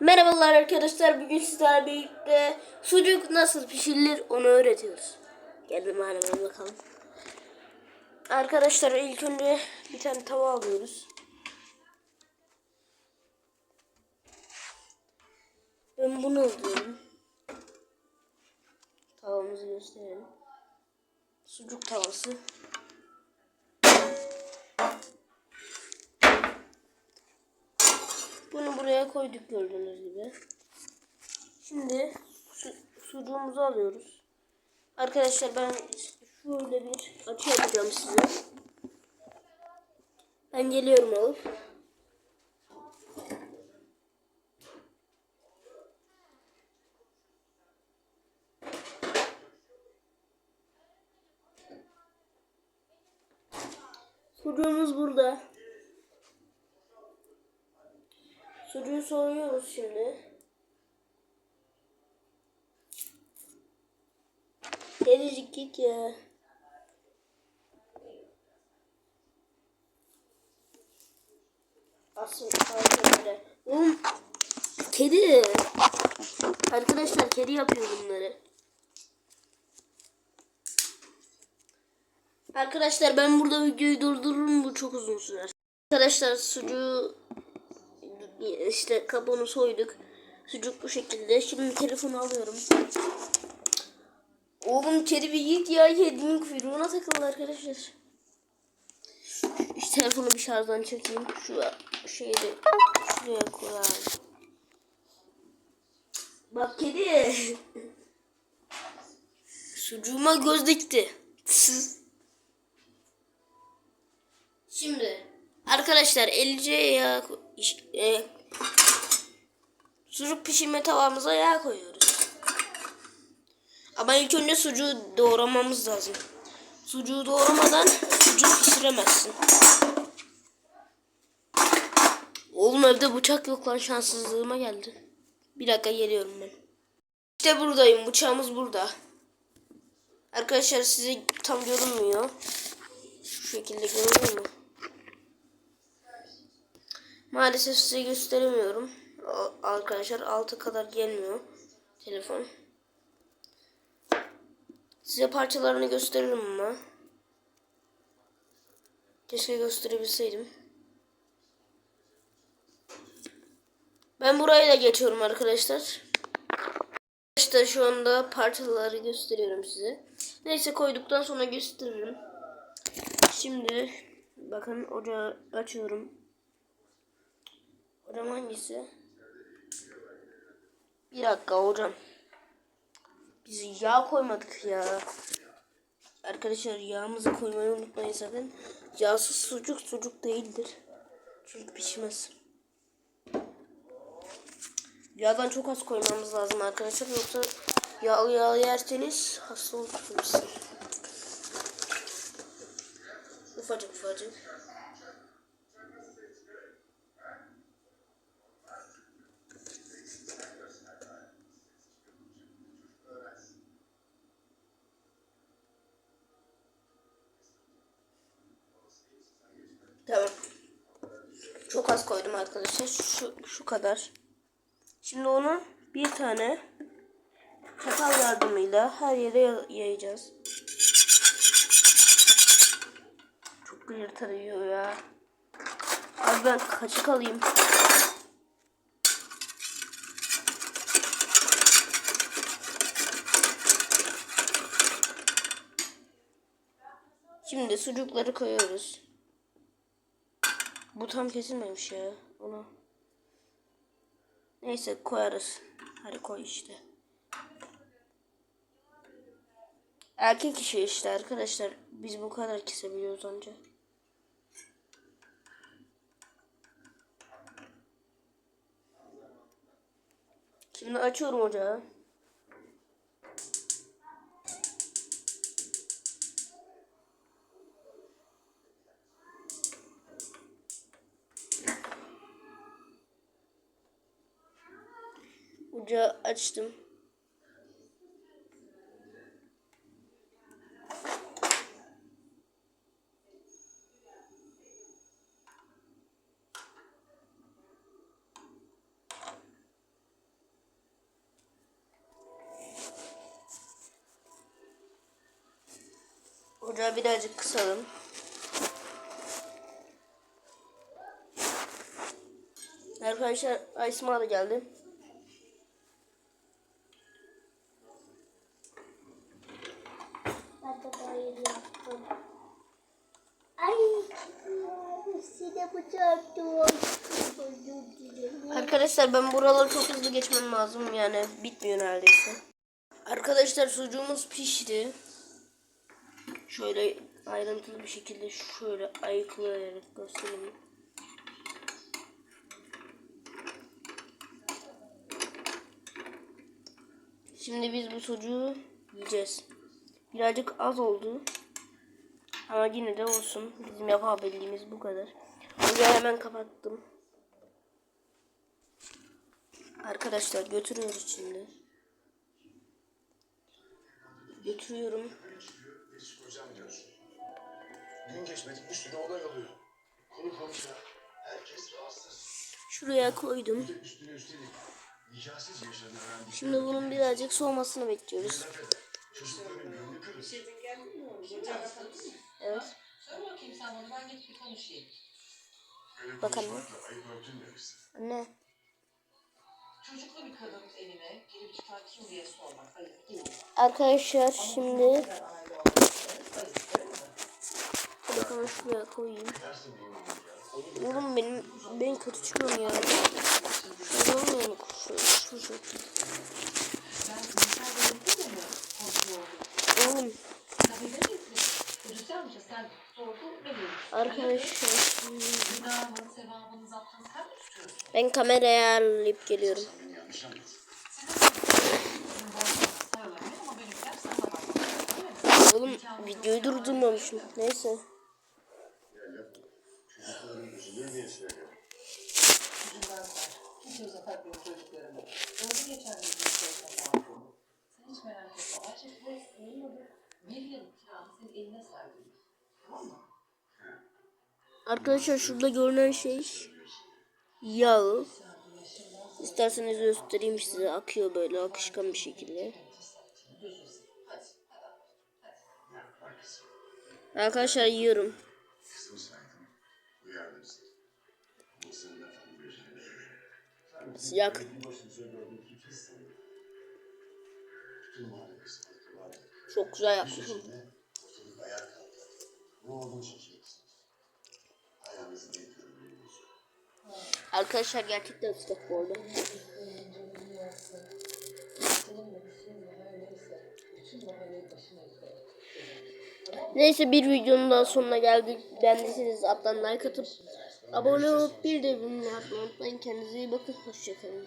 Merhabalar arkadaşlar. Bugün sizlerle birlikte sucuk nasıl pişirilir onu öğretiyoruz. Gelin hemen bakalım. Arkadaşlar ilk önce bir tane tava alıyoruz. Ben bunu alıyorum. Tavamızı gösterelim. Sucuk tavası. Bunu buraya koyduk gördüğünüz gibi. Şimdi su, sucuğumuzu alıyoruz. Arkadaşlar ben şöyle bir açı yapacağım size. Ben geliyorum alıp. Sucuğumuz burada. Sucuğu soyuyoruz şimdi. Kedicik git ya. Asıl böyle. Kedi. Arkadaşlar kedi yapıyor bunları. Arkadaşlar ben burada videoyu durdururum bu çok uzun sürer. Arkadaşlar sucuğu işte kabuğunu soyduk. Sucuk bu şekilde. Şimdi telefonu alıyorum. Oğlum kedi git ya. Kedimin kuyruğuna takıldı arkadaşlar. Şu telefonu bir şarjdan çekeyim. Şu şeyi de şuraya koyalım. Bak kedi. Sucuğuma göz dikti. Şimdi arkadaşlar elce yağ e, sucuk pişirme tavamıza yağ koyuyoruz. Ama ilk önce sucuğu doğramamız lazım. Sucuğu doğramadan sucuk pişiremezsin. Oğlum evde bıçak yok lan şanssızlığıma geldi. Bir dakika geliyorum ben. İşte buradayım. Bıçağımız burada. Arkadaşlar size tam görünmüyor. Şu şekilde görünüyor mu? Maalesef size gösteremiyorum. Arkadaşlar altı kadar gelmiyor telefon. Size parçalarını gösteririm ama. Keşke gösterebilseydim. Ben burayı da geçiyorum arkadaşlar. İşte şu anda parçaları gösteriyorum size. Neyse koyduktan sonra gösteririm. Şimdi bakın ocağı açıyorum. Hocam hangisi? Bir dakika hocam. Biz yağ koymadık ya. Arkadaşlar yağımızı koymayı unutmayın sakın. Yağsız sucuk sucuk değildir. Sucuk pişmez. Yağdan çok az koymamız lazım arkadaşlar. Yoksa yağlı yağlı yerseniz hasta olursunuz. Ufacık ufacık. Tamam. Çok az koydum arkadaşlar. Şu, şu kadar. Şimdi onu bir tane çatal yardımıyla her yere yayacağız. Çok gıyır tarıyor ya. Abi ben kaçık alayım. Şimdi sucukları koyuyoruz. Bu tam kesilmemiş ya. Onu. Neyse koyarız. Hadi koy işte. Erkek işi işte arkadaşlar. Biz bu kadar kesebiliyoruz anca. Şimdi açıyorum ocağı. Uca açtım. Ocağı birazcık kısalım. Arkadaşlar Aysma da geldi. Arkadaşlar ben buraları çok hızlı geçmem lazım yani bitmiyor neredeyse. Arkadaşlar sucuğumuz pişti. Şöyle ayrıntılı bir şekilde şöyle ayıklayarak göstereyim. Şimdi biz bu sucuğu yiyeceğiz. Birazcık az oldu. Ama yine de olsun. Bizim yapabildiğimiz bu kadar. Ocağı hemen kapattım. Arkadaşlar götürüyoruz şimdi. Götürüyorum. Hocam diyorsun. Gün geçmedik bir sürü olay oluyor. Konu komşu. Herkes rahatsız. Şuraya koydum. Üstüne üstelik nikahsız yaşadığını öğrendik. Şimdi bunun birazcık soğumasını bekliyoruz. Çocukların gönlü kırılsın. Evet. Söyle bakayım sen bana ben gidip bir konuşayım. Bakalım. Anne. Çocuklu bir kadının evine girip çıkan kim diye sormak ayıp değil. Arkadaşlar şimdi telefonu şuraya koyayım. Oğlum Oğlum benim ben kötü çıkıyorum ya. Şöyle olmuyor mu? Şöyle, şu, şu. Ben benimkiler sayılamaz. Değil mi? Oğlum videoyu durdurmamışım. Neyse. Arkadaşlar şurada görünen şey yağ. İsterseniz göstereyim size. Akıyor böyle akışkan bir şekilde. Arkadaşlar yiyorum. Kızım saydım. Uyardım seni. Arkadaşlar gerçekten sıcak bu arada. Neyse bir videonun daha sonuna geldik. Beğendiyseniz alttan like atıp abone olup bir bildirimleri atmayı unutmayın. Kendinize iyi bakın. Hoşçakalın.